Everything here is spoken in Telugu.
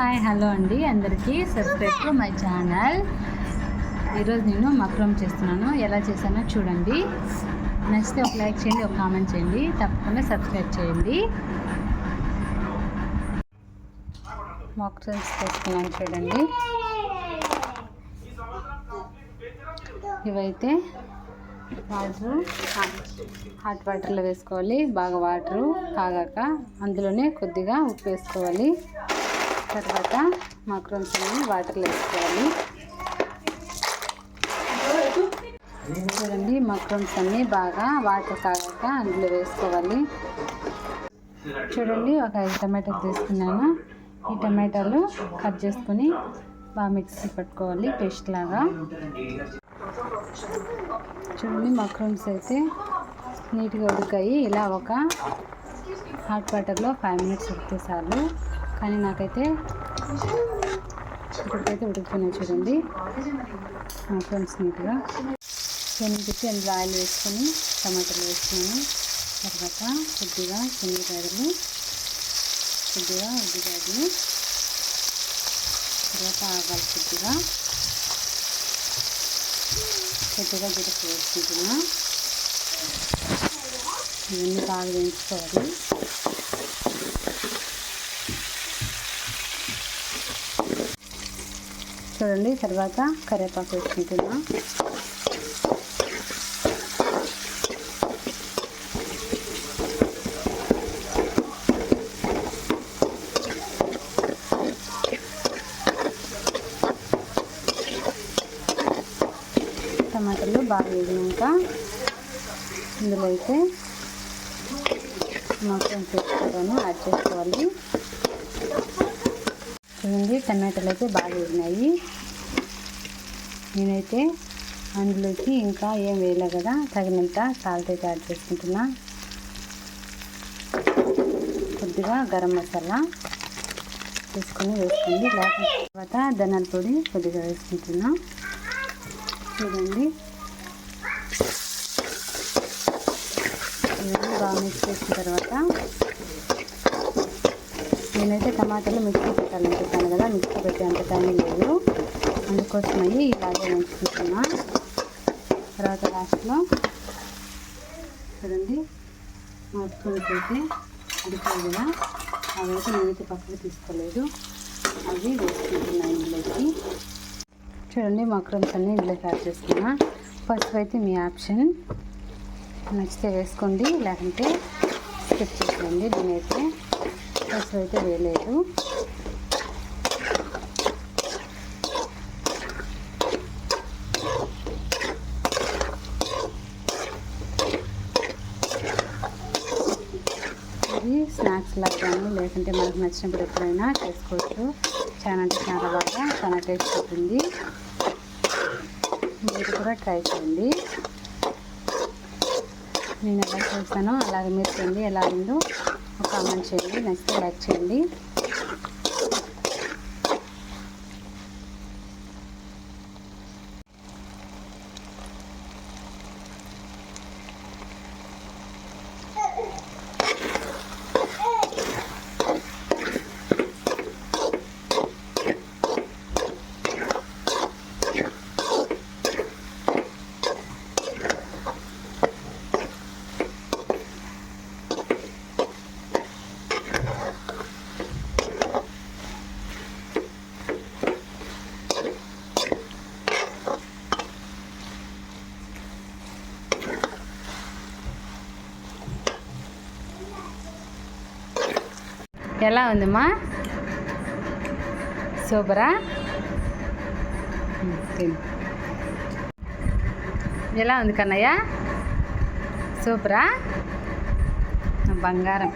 హాయ్ హలో అండి. అందరికీ సబ్స్క్రైబ్ టు మై ఛానల్. ఈరోజు నేను మక్రోమ్ చేస్తున్నాను. ఎలా చేశానో చూడండి. నచ్చితే ఒక లైక్ చేయండి ఒక కామెంట్ చేయండి. తప్పకుండా సబ్స్క్రైబ్ చేయండి. మక్రోమ్స్ చేస్తున్నాను చూడండి. ఇవైతే వాటర్ హాట్ వాటర్లో వేసుకోవాలి. బాగా వాటరు కాగాక అందులోనే కొద్దిగా ఉప్పు వేసుకోవాలి. తర్వాత మక్రోన్స్ అన్ని వాటర్లో వేసుకోవాలి. చూడండి మక్రోన్స్ అన్నీ బాగా వాటర్ కాగాక అందులో వేసుకోవాలి. చూడండి ఒక ఐదు టమాటాలు తీసుకున్నాను. ఈ టమాటాలు కట్ చేసుకొని బాగా మిక్సీ పట్టుకోవాలి పేస్ట్ లాగా. చూడండి మక్రూమ్స్ అయితే నీట్గా ఉడికాయి. ఇలా ఒక హాట్ వాటర్లో ఫైవ్ మినిట్స్ ఉడికితే చాలు. కానీ నాకైతే ఇప్పటికైతే ఉడుకుతున్నాయి చూడండి. ఫ్రెండ్స్ నీట్గా శనగ అందులో ఆయిల్ వేసుకొని టమాటాలు వేసుకున్నాను తర్వాత కొద్దిగా శనగకాయలు కొద్దిగా ఉద్దిగాయలు తర్వాత ఆవాలు కొద్దిగా. కొద్దిగా గిరకు వేసుకుంటున్నా. ఇవన్నీ బాగా వేయించుకోవాలి. చూడండి తర్వాత కరివేపాకు వేసుకుంటున్నా. టమాటాలు బాగా వేగినాక ఇందులో అయితే మొత్తం చేసుకోవాలని యాడ్ చేసుకోవాలి. చూడండి టమాటాలు అయితే బాగా వేగినాయి నేనైతే అందులోకి ఇంకా ఏం వేయలే కదా తగినంత సాల్ట్ అయితే యాడ్ చేసుకుంటున్నా. కొద్దిగా గరం మసాలా తీసుకొని వేసుకోండి. తర్వాత ధనాల పొడి కొద్దిగా వేసుకుంటున్నా. చూడండి. బాగా మిక్స్ చేసిన తర్వాత నేనైతే టమాటాలు మిక్సీ పెట్టాలనుకుంటాను కదా మిక్సీ పెట్టే అంత టైం లేదు. అందుకోసమయ్యి ఇలాగే ఉంచుకుంటున్నా. తర్వాత లాస్ట్లో చూడండి మా స్పూన్స్ అయితే ఉడికాయి కదా అవైతే నేనైతే పక్కకు తీసుకోలేదు. అవి వేసుకుంటున్నాను ఇంట్లోకి చూడండి మక్రమ్స్ అన్నీ ఇంట్లోకి యాడ్ చేసుకున్నా పసుపు అయితే మీ ఆప్షన్. నచ్చితే వేసుకోండి లేకుంటే స్కిప్ చేసుకోండి నేనైతే పసుపు అయితే వేయలేదు ఇది స్నాక్స్ లాగా కానీ లేకుంటే మనకు నచ్చినప్పుడు ఎప్పుడైనా చేసుకోవచ్చు. చాలా అంటే చాలా బాగా చాలా టేస్ట్ ఉంటుంది. మీరు కూడా ట్రై చేయండి. నేను ఎలా చేస్తానో అలాగే మీరు చేయండి ఎలా ఉందో ఒక కామెంట్ చేయండి. నచ్చితే లైక్ చేయండి. ఎలా ఉందమ్మా? సూపరా? ఎలా ఉంది కన్నయ్య? సూపరా? బంగారం.